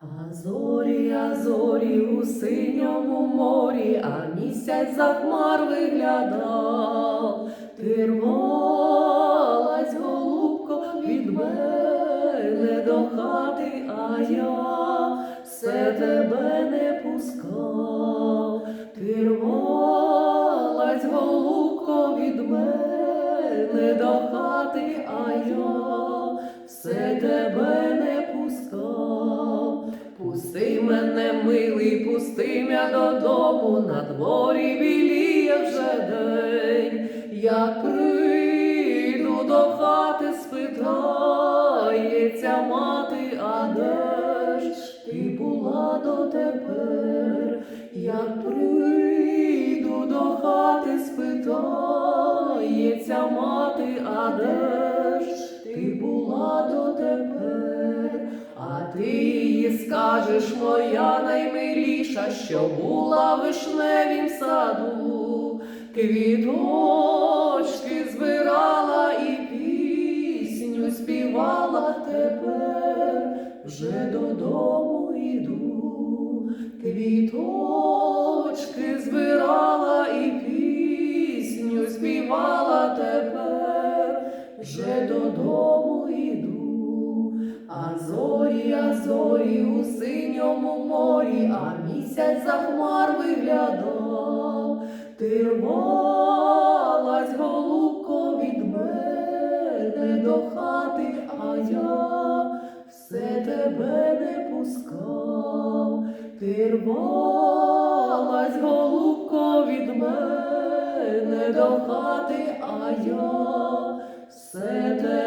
А зорі, а зорі у синьому морі, а місяць за хмар виглядав, ти рвалась, голубко, від мене до хати, а я все тебе не пускав, ти рвалась, голубко, від мене до хати, а я Пусти мене, милий, пусти мя додому, на дворі біліє вже день. Як прийду до хати, спитається мати, а де ж ти була дотепер? Як прийду до хати, спитається мати, а де ж скажеш, моя наймиліша, що була в вишневім саду, квіточки збирала і пісню співала тепер, вже додому йду, квіточки збирала і пісню співала тепер, вже додому у синьому морі, а місяць за хмар виглядав, ти рвалась, голубко, від мене до хати, а я все тебе не пускав, ти рвалась, голубко, від мене до хати, а я все тебе